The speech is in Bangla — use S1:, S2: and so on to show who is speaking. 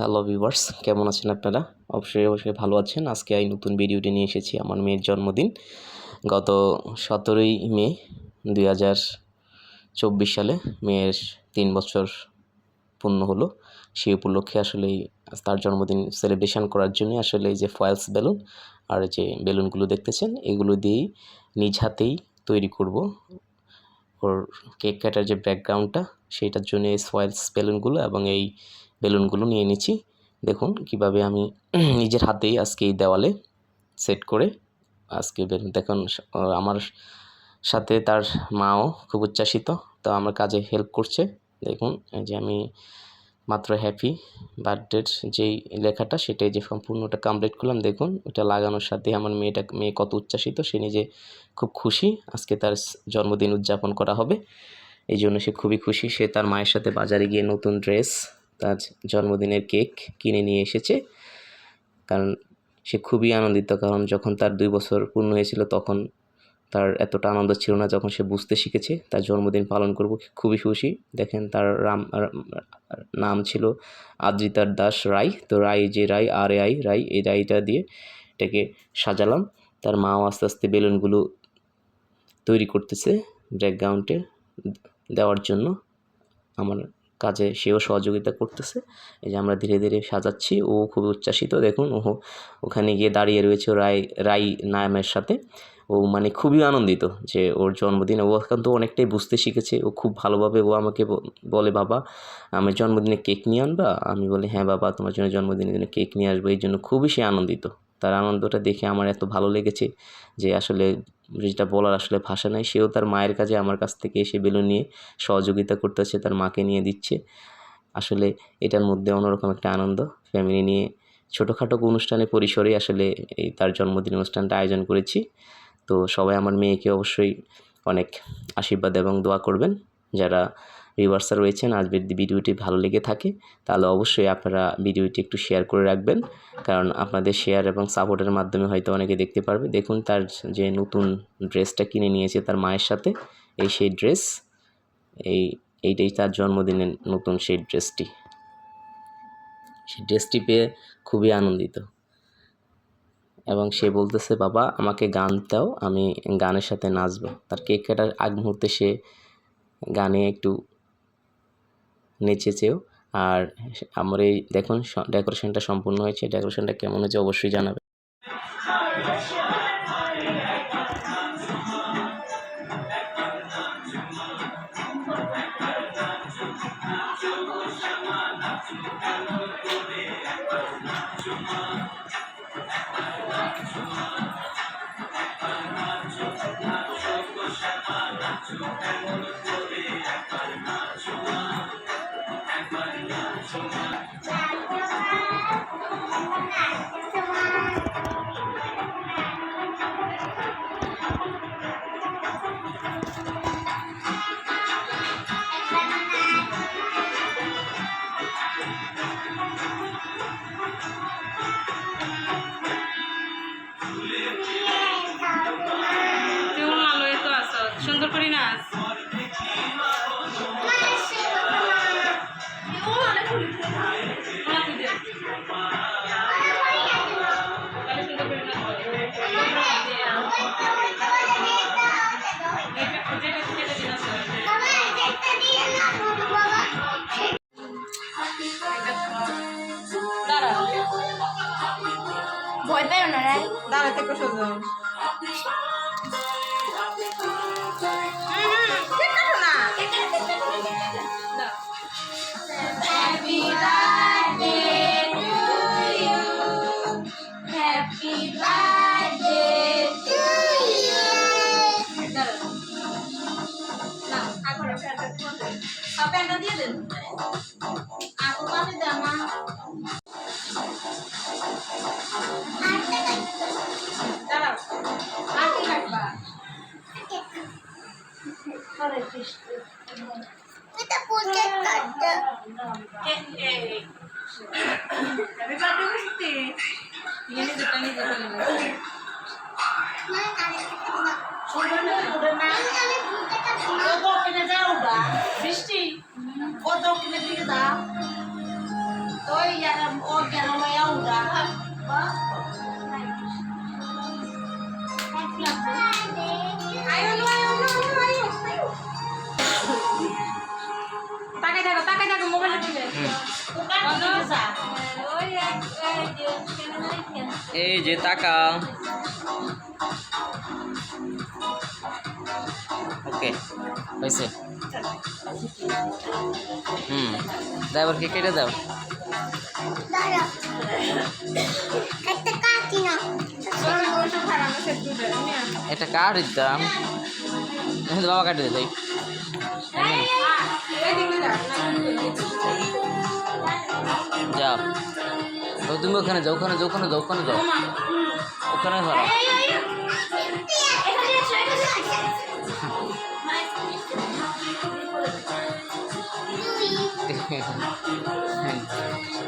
S1: হ্যালো ভিউয়ার্স কেমন আছেন আপনারা? অবশ্যই অবশ্যই ভালো আছেন। আজকে এই নতুন ভিডিওটি নিয়ে এসেছি আমার মেয়ের জন্মদিন। গত সতেরোই মে দুই হাজার চব্বিশ সালে মেয়ের তিন বছর পূর্ণ হলো। সেই উপলক্ষে আসলে তার জন্মদিন সেলিব্রেশন করার জন্য আসলে যে ফয়েলস বেলুন আর যে বেলুনগুলো দেখতেছেন, এগুলো দিয়েই নিজ হাতেই তৈরি করব। ওর কেক কাটার যে ব্যাকগ্রাউন্ডটা সেটার জন্য এই সয়েলস বেলুনগুলো এবং এই বেলুনগুলো নিয়ে নিচ্ছি। দেখুন কীভাবে আমি নিজের হাতেই আজকে এই দেওয়ালে সেট করে আজকে বেলুন দেখুন, আমার সাথে তার মাও খুব উচ্ছ্বাসিত, তো আমার কাজে হেল্প করছে। দেখুন যে আমি মাত্র হ্যাপি বার্থডের যেই লেখাটা, সেটাই যে সম্পূর্ণটা কমপ্লিট করলাম। দেখুন ওটা লাগানোর সাথে আমার মেয়েটা, মেয়ে কত উচ্ছ্বাসিত, সে নিজে খুব খুশি। আজকে তার জন্মদিন উদযাপন করা হবে। এই জন্য সে খুবই খুশি। সে তার মায়ের সাথে বাজারে গিয়ে নতুন ড্রেস তার জন্মদিনের কেক কিনে নিয়ে এসেছে। কারণ সে খুবই আনন্দিত, কারণ যখন তার দুই বছর পূর্ণ হয়েছিল, তখন তার এতটা আনন্দ ছিল না যখন সে বুঝতে শিখেছে তার জন্মদিন পালন করব। খুবই খুশি। দেখেন তার রাম নাম ছিল আদ্রিতার দাস রায় তো রায় যে রায় আর এ আই রায় এই রায়টা দিয়ে এটাকে সাজালাম। তার মাও আস্তে আস্তে বেলুনগুলো তৈরি করতেছে ব্যাকগ্রাউন্ডে দেওয়ার জন্য। আমার কাজে সেও সহযোগিতা করতেছে। এই যে আমরা ধীরে ধীরে সাজাচ্ছি, ও খুব উচ্ছ্বাসিত। দেখুন ও ওখানে গিয়ে দাঁড়িয়ে রয়েছে রায়, রাই নামের সাথে। ও মানে খুবই আনন্দিত যে ওর জন্মদিন, ও এখন তো অনেকটাই বুঝতে শিখেছে। ও খুব ভালোভাবে ও আমাকে বলে, বাবা, আমি জন্মদিনে কেক নিয়ে আনবা? আমি বলি হ্যাঁ বাবা, তোমার জন্য জন্মদিনের জন্য কেক নিয়ে আসব। এই জন্য খুবই সে আনন্দিত। তার আনন্দটা দেখে আমার এত ভালো লেগেছে যে আসলে যেটা বলার আসলে ভাষা নাই। সেও তার মায়ের কাছে আমার কাছ থেকে এসে বেলুন নিয়ে সহযোগিতা করতেছে, তার মাকে নিয়ে দিচ্ছে। আসলে এটার মধ্যে অন্যরকম একটা আনন্দ ফ্যামিলি নিয়ে ছোটোখাটো অনুষ্ঠানে পরিসরে আসলে এই তার জন্মদিন অনুষ্ঠানটা আয়োজন করেছি। তো সবাই আমার মেয়েকে অবশ্যই অনেক আশীর্বাদ এবং দোয়া করবেন। যারা ভিউয়ার্সার রয়েছেন, আজ ভিডিওটি ভালো লেগে থাকে, তাহলে অবশ্যই আপনারা ভিডিওটি একটু শেয়ার করে রাখবেন, কারণ আপনাদের শেয়ার এবং সাপোর্টের মাধ্যমে হয়তো অনেকে দেখতে পারবে। দেখুন তার যে নতুন ড্রেসটা কিনে নিয়েছে তার মায়ের সাথে, এই সেই ড্রেস এই, এইটাই তার জন্মদিনের নতুন সেই ড্রেসটি সেই ড্রেসটি পেয়ে খুবই আনন্দিত। এবং সে বলতেছে, বাবা, আমাকে গান দাও, আমি গানের সাথে নাচবো। তার কেক কাটার আগ মুহূর্তে সে গানে একটু নেচেছেও। আর আমার এই দেখুন ডেকোরেশনটা সম্পূর্ণ হয়েছে। ডেকোরেশনটা কেমন হয়েছে অবশ্যই জানাবে
S2: করো। দাঁড়া।
S3: ভয় পেও না রে
S2: দাঁড়া থেকে প্যান্টটা। আর দিয়ে দেন
S3: আপু কবে জামা
S2: দাঁড়াও আর কি হ্যাপি বার্থডে মিষ্টি নিয়ে নিজে টানি যেতে
S4: বৃষ্টি ও দক্ষিণের দিকে যা ওই
S2: oh jangan mau ya udah.
S5: আয়ো লো, আয়ো লো, আয়ো, আয়ো, আয়ো। তাকাই
S6: ওকে হয়েছে। হুম ড্রাইভারকে কেটে দাও। এটা কার দিতাম বাবা কাটে দিতে যাও। তো তুমি ওখানে যাও ওখানে যাও ওখানে যাও ওখানে যাও। ওখানে ধরো। Really?